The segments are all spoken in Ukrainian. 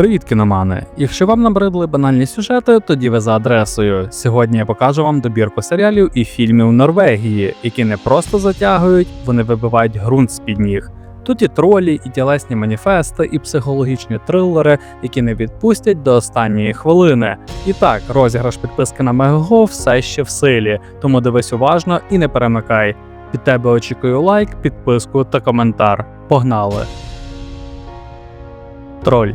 Привіт, кіномани! Якщо вам набридли банальні сюжети, тоді ви за адресою. Сьогодні я покажу вам добірку серіалів і фільмів Норвегії, які не просто затягують, вони вибивають ґрунт з-під ніг. Тут і тролі, і тілесні маніфести, і психологічні трилери, які не відпустять до останньої хвилини. І так, розіграш підписки на Мегаго все ще в силі, тому дивись уважно і не перемикай. Від тебе очікую лайк, підписку та коментар. Погнали! Троль.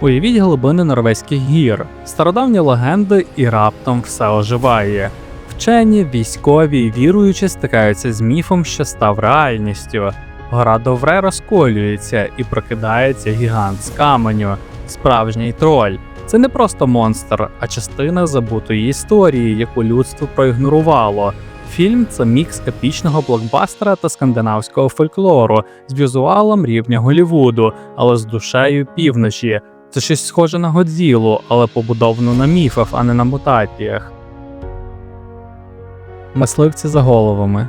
Уявіть глибини норвезьких гір, стародавні легенди і раптом все оживає. Вчені, військові і віруючі стикаються з міфом, що став реальністю. Гора Довре розколюється і прокидається гігант з каменю, справжній троль. Це не просто монстр, а частина забутої історії, яку людство проігнорувало. Фільм це мікс епічного блокбастера та скандинавського фольклору з візуалом рівня Голівуду, але з душею півночі. Це щось схоже на Годзілу, але побудовано на міфах, а не на мутаціях. Мисливці за головами.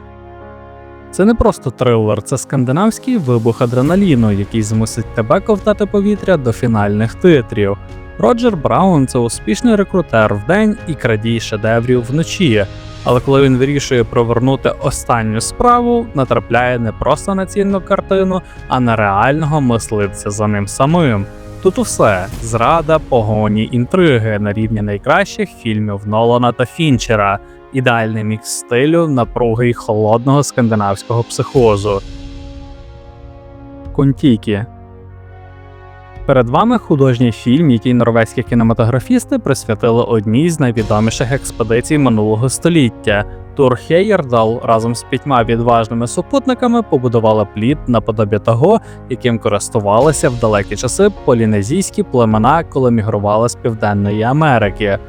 Це не просто трилер, це скандинавський вибух адреналіну, який змусить тебе ковтати повітря до фінальних титрів. Роджер Браун це успішний рекрутер вдень і крадій шедеврів вночі. Але коли він вирішує провернути останню справу, натрапляє не просто на цінну картину, а на реального мисливця за ним самим. Тут усе зрада, погоні, інтриги на рівні найкращих фільмів Нолана та Фінчера, ідеальний мікс стилю, напруги й холодного скандинавського психозу. Контікі Перед вами художній фільм, який норвезькі кінематографісти присвятили одній з найвідоміших експедицій минулого століття. Тур Хейердал разом з п'ятьма відважними супутниками побудували плід наподобі того, яким користувалися в далекі часи полінезійські племена, коли мігрували з Південної Америки.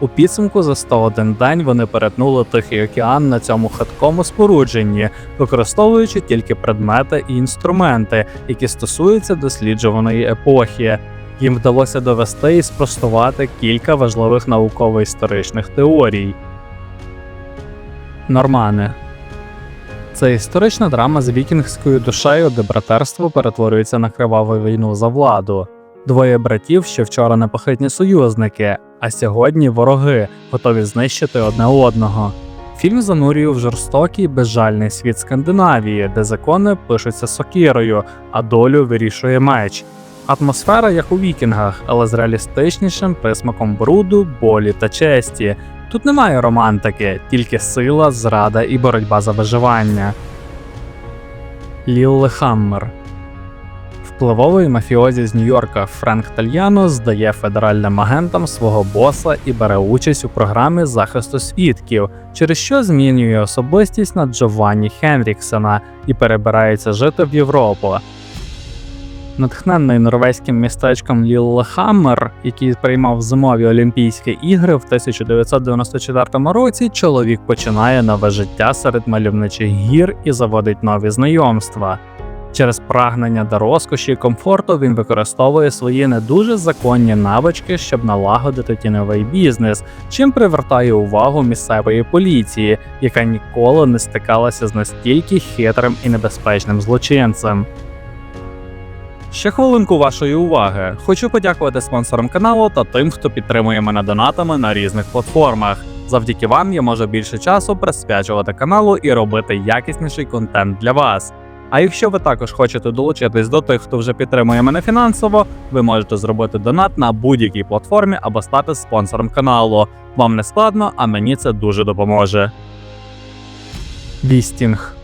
У підсумку за 101 день вони перетнули Тихий океан на цьому хиткому спорудженні, використовуючи тільки предмети і інструменти, які стосуються досліджуваної епохи. Їм вдалося довести і спростувати кілька важливих науково-історичних теорій. Нормани це історична драма з вікінгською душею, де братерство перетворюється на криваву війну за владу. Двоє братів, що вчора непохитні союзники, а сьогодні вороги, готові знищити одне одного. Фільм занурює в жорстокий безжальний світ Скандинавії, де закони пишуться сокирою, а долю вирішує меч. Атмосфера як у вікінгах, але з реалістичнішим присмаком бруду, болі та честі. Тут немає романтики, тільки сила, зрада і боротьба за виживання. Ліллехаммер Впливовий мафіозі з Нью-Йорка Френк Тальяно здає федеральним агентам свого боса і бере участь у програмі захисту свідків, через що змінює особистість на Джованні Хенріксена і перебирається жити в Європу. Натхненний норвезьким містечком Ліллехаммер, який приймав зимові Олімпійські ігри в 1994 році, чоловік починає нове життя серед мальовничих гір і заводить нові знайомства. Через прагнення до розкоші і комфорту він використовує свої не дуже законні навички, щоб налагодити тіньовий бізнес, чим привертає увагу місцевої поліції, яка ніколи не стикалася з настільки хитрим і небезпечним злочинцем. Ще хвилинку вашої уваги. Хочу подякувати спонсорам каналу та тим, хто підтримує мене донатами на різних платформах. Завдяки вам я можу більше часу присвячувати каналу і робити якісніший контент для вас. А якщо ви також хочете долучитись до тих, хто вже підтримує мене фінансово, ви можете зробити донат на будь-якій платформі або стати спонсором каналу. Вам не складно, а мені це дуже допоможе. Вістінг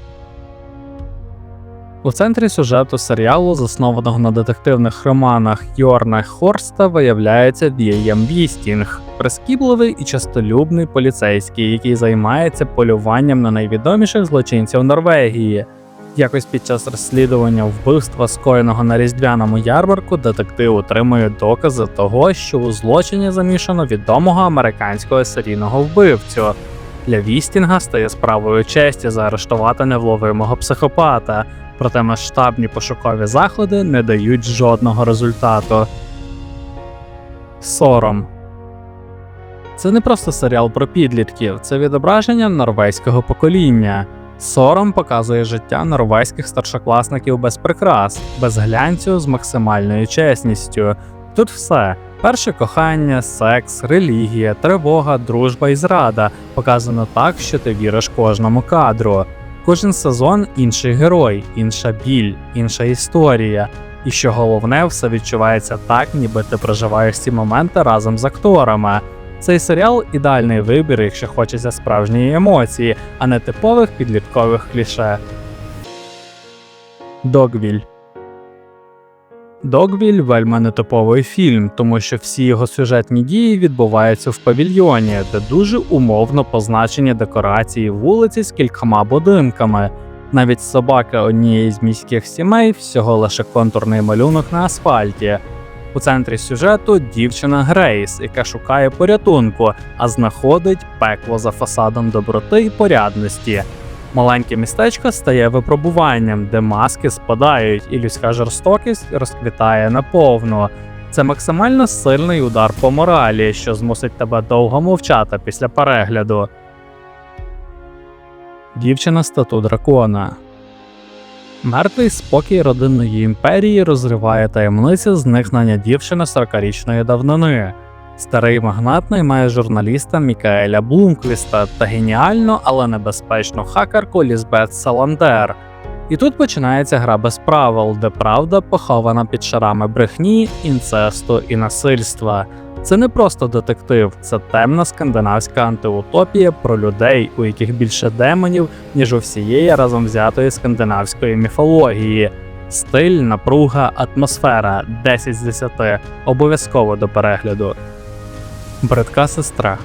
у центрі сюжету серіалу, заснованого на детективних романах Йорна Хорста, виявляється Вільям Вістінг, прискіпливий і частолюбний поліцейський, який займається полюванням на найвідоміших злочинців Норвегії. Якось під час розслідування вбивства, скоєного на різдвяному ярмарку, детектив отримує докази того, що у злочині замішано відомого американського серійного вбивцю. Для Вістінга стає справою честі заарештувати невловимого психопата, проте масштабні пошукові заходи не дають жодного результату. Сором це не просто серіал про підлітків, це відображення норвезького покоління. Сором показує життя норвезьких старшокласників без прикрас, без глянцю з максимальною чесністю. Тут все. Перше кохання, секс, релігія, тривога, дружба і зрада показано так, що ти віриш кожному кадру. Кожен сезон інший герой, інша біль, інша історія. І що головне, все відчувається так, ніби ти проживаєш ці моменти разом з акторами. Цей серіал ідеальний вибір, якщо хочеться справжньої емоції, а не типових підліткових кліше. Догвіль Догвіль вельми нетиповий фільм, тому що всі його сюжетні дії відбуваються в павільйоні, де дуже умовно позначені декорації вулиці з кількома будинками. Навіть собака однієї з міських сімей всього лише контурний малюнок на асфальті. У центрі сюжету дівчина Грейс, яка шукає порятунку, а знаходить пекло за фасадом доброти і порядності. Маленьке містечко стає випробуванням, де маски спадають, і людська жорстокість розквітає наповну. Це максимально сильний удар по моралі, що змусить тебе довго мовчати після перегляду. Дівчина стату дракона. Мертвий спокій родинної імперії розриває таємниця зникнення дівчини 40-річної давнини. Старий магнат наймає журналіста Мікаеля Блумквіста та геніальну, але небезпечну хакерку Лізбет Саландер. І тут починається гра без правил, де правда похована під шарами брехні, інцесту і насильства. Це не просто детектив, це темна скандинавська антиутопія про людей, у яких більше демонів, ніж у всієї разом взятої скандинавської міфології. Стиль, напруга, атмосфера 10 з 10. Обов'язково до перегляду. Бридка сестра.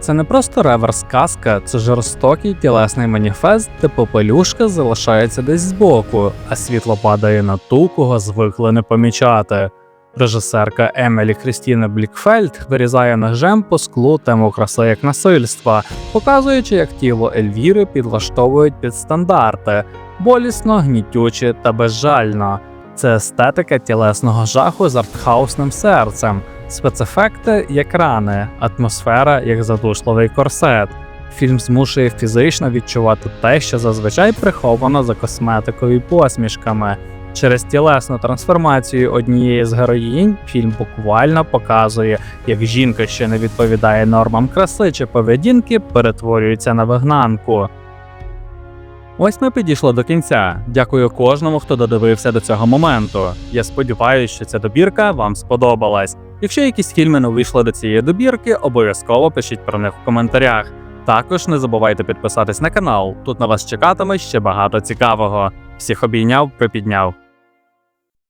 Це не просто реверс-казка, це жорстокий тілесний маніфест, де попелюшка залишається десь збоку, а світло падає на ту, кого звикли не помічати. Режисерка Емелі Крістіна Блікфельд вирізає ножем по склу тему краси як насильства, показуючи, як тіло Ельвіри підлаштовують під стандарти, болісно, гнітюче та безжально. Це естетика тілесного жаху з артхаусним серцем, спецефекти як рани, атмосфера як задушливий корсет. Фільм змушує фізично відчувати те, що зазвичай приховано за косметикою і посмішками. Через тілесну трансформацію однієї з героїнь фільм буквально показує, як жінка, що не відповідає нормам краси чи поведінки, перетворюється на вигнанку. Ось ми підійшли до кінця. Дякую кожному, хто додивився до цього моменту. Я сподіваюся, що ця добірка вам сподобалась. Якщо якісь фільми не вийшли до цієї добірки, обов'язково пишіть про них в коментарях. Також не забувайте підписатись на канал. Тут на вас чекатиме ще багато цікавого. Всіх обійняв, припідняв.